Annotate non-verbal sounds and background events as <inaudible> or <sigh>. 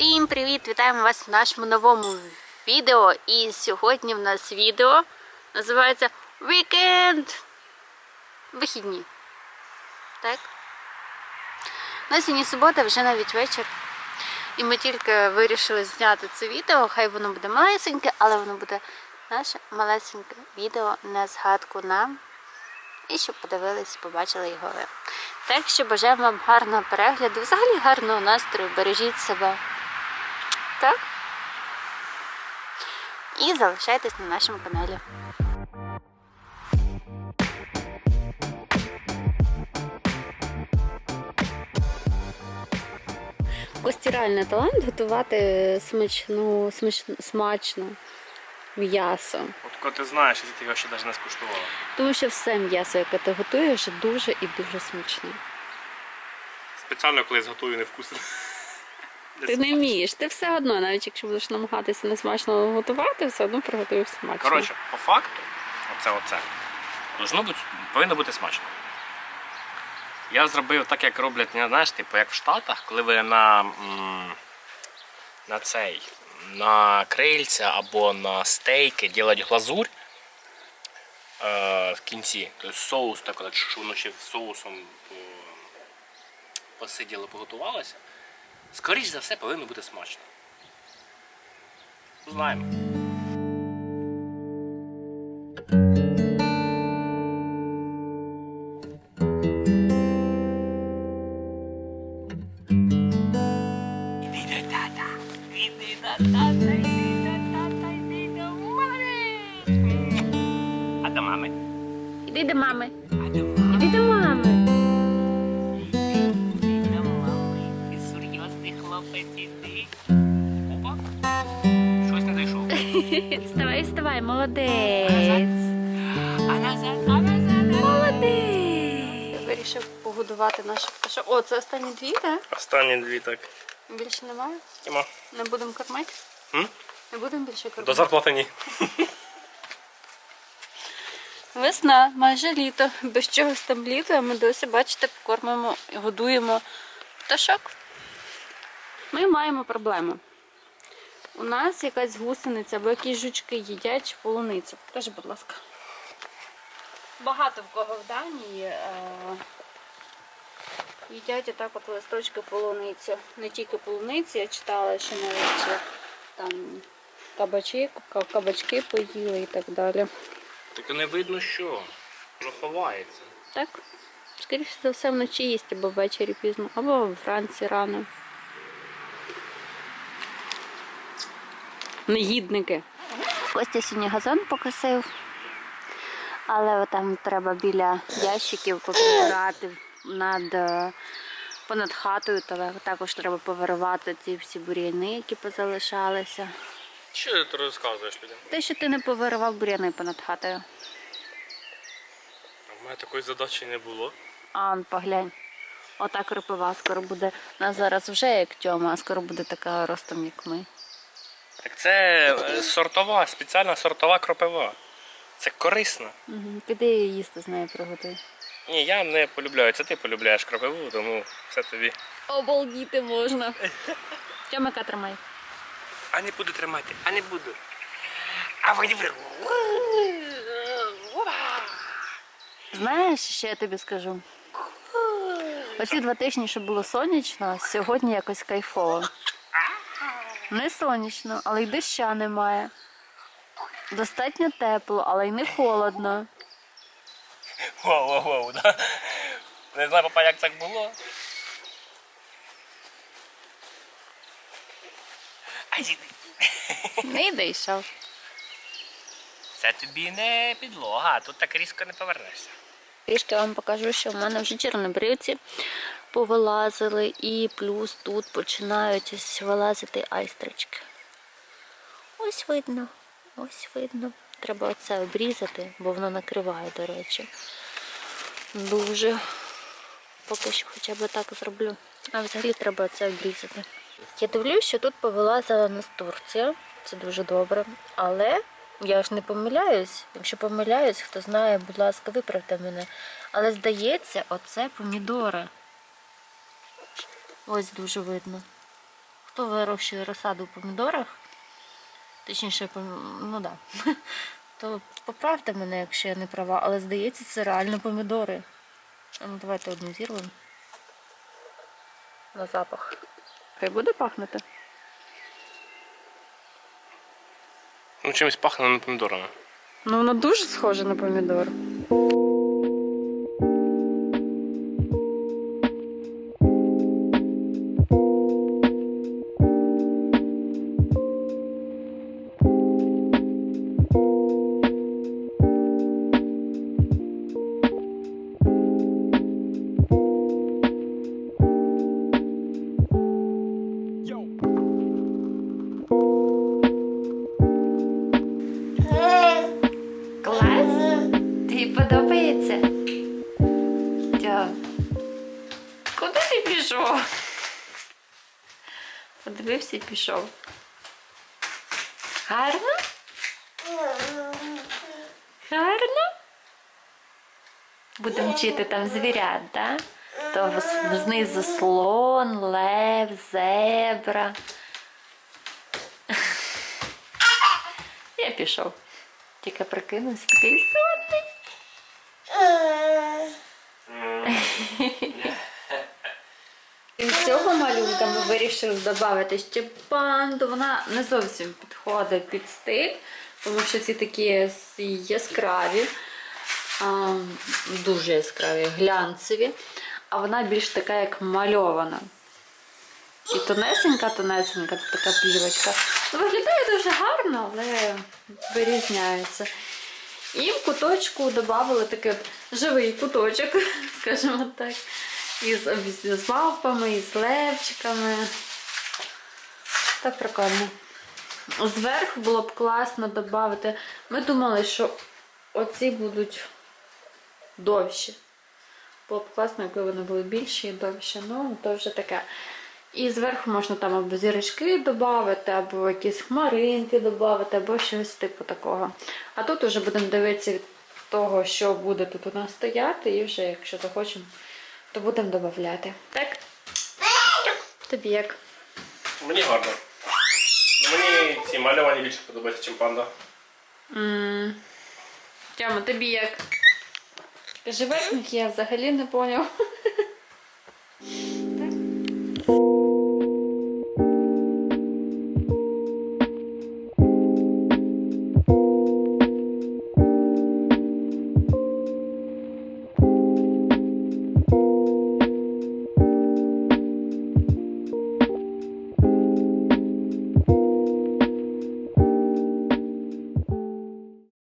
Всім привіт! Вітаємо вас в нашому новому відео. І сьогодні в нас відео називається Вікенд. Вихідні. Так? На сьогодні субота, вже навіть вечір. І ми тільки вирішили зняти це відео. Хай воно буде малесеньке, але воно буде наше малесеньке відео на згадку нам. І щоб подивились, побачили його ви. Так що бажаємо вам гарного перегляду, взагалі гарного настрою, бережіть себе. Так? І залишайтесь на нашому каналі. Кості реально талант готувати смачну, смач, смачно м'ясо. От коли ти знаєш, і ти його ще навіть не скуштувала. Тому що все м'ясо, яке ти готуєш, дуже і дуже смачне. Спеціально колись готую невкусно. Ти не вмієш, ти все одно, навіть якщо будеш намагатися не смачно готувати, все одно приготуєш смачно. Коротше, по факту, оце оце. Должно бути, повинно бути смачно. Я зробив так, як роблять, знаєш, типу, як в Штатах, коли ви на, м, на цей, на крильця або на стейки роблять глазурь е, в кінці. Тобто соус, так, от, що воно ще соусом е, посиділо, поготувалося. Скоріше за все, повинно бути смачно. Знаємо. Іди до тата, іди іди до тата, іди до мами. А до мами? Іди до мами. А до мами? <laughs> Вставай, вставай, молодець. А назад, а назад. Молодець. Вирішив погодувати наших пташок. О, це останні дві, так? Останні дві так. Більше немає. Тіма. Не будемо кормити? М? Не будемо більше кормити. До зарплати ні. <laughs> Весна, майже літо. Без чогось там літо, а ми досі, бачите, кормимо і годуємо пташок. Ми маємо проблему. У нас якась гусениця або якісь жучки їдять полуницю. Скажи, будь ласка. Багато в кого в Данії е- їдять отак от листочки полуницю. Не тільки полуниці, я читала, що навіть е, там кабачки, ка- кабачки поїли і так далі. Так не видно що. Воно ховається. Так. Скоріше за все вночі їсть або ввечері пізно, або вранці рано. Негідники. Костя сьогодні газон покосив. Але там треба біля ящиків поприбирати над, е, понад хатою, та також треба повирувати ці всі бур'яни, які позалишалися. Що ти розказуєш людям? Те, що ти не повирував бур'яни понад хатою. У мене такої задачі не було. А, поглянь. Ота кропива скоро буде. На зараз вже як тьома, а скоро буде така ростом, як ми. Так це е, сортова, спеціальна сортова кропива. Це корисно. Угу. Піди їсти з нею приготуй. Ні, я не полюбляю. Це ти полюбляєш кропиву, тому все тобі. Обалдіти можна. <laughs> Тьомика тримай. А не буду тримати, а не буду. А ви Знаєш, що я тобі скажу? Оці два тижні, що було сонячно, сьогодні якось кайфово. Не сонячно, але й доща немає. Достатньо тепло, але й не холодно. Вау, вау, вау, да? Не знаю, папа, як так було. Ай. Не дійшов. Це тобі не підлога, тут так різко не повернешся. Трішки вам покажу, що в мене вже чорнобривці повилазили, і плюс тут починають ось вилазити айстрички. Ось видно, ось видно. Треба оце обрізати, бо воно накриває, до речі. Дуже. Поки що хоча б так зроблю. А взагалі треба це обрізати. Я дивлюсь, що тут повилазила настурція. Це дуже добре. Але я ж не помиляюсь. Якщо помиляюсь, хто знає, будь ласка, виправте мене. Але здається, оце помідори. Ось дуже видно. хто вирощує розсаду в помідорах, точніше, пом- ну да, <laughs> то поправте мене, якщо я не права, але здається, це реально помідори. Ну, давайте одну зірвемо. На запах. Хай буде пахнути? Ну, чимось пахне не помідорами. Ну, воно дуже схоже на помідор. Тобі подобається? Тя. Куди ти пішов? Подивився і пішов. Гарно? Гарно? Будемо вчити там звірят, да? То знизу слон, лев, зебра. <laughs> Я пішов. Тільки прикинувся такий сонний. Від цього малюнка ми вирішили додати ще панду. Вона не зовсім підходить під стиль, тому що ці такі яскраві, дуже яскраві, глянцеві, а вона більш така, як мальована. І тонесенька, тонесенька, така плівочка. Виглядає дуже гарно, але вирізняється. І в куточку додали такий от живий куточок, <laughs> скажімо так. Із, з мавпами, із левчиками. Так прикольно. Зверху було б класно додати. Ми думали, що оці будуть довші. Було б класно, якби вони були більші і довші. Ну, то вже таке. І зверху можна там або зірочки додати, або якісь хмаринки додати, або щось типу такого. А тут вже будемо дивитися від того, що буде тут у нас стояти, і вже, якщо захочемо, то будемо додати. Так? Тобі як? Мені гарно. Ну, мені ці мальовані більше подобаються, ніж панда. М. Тяма, тобі як? Кажи верхник, я взагалі не поняв.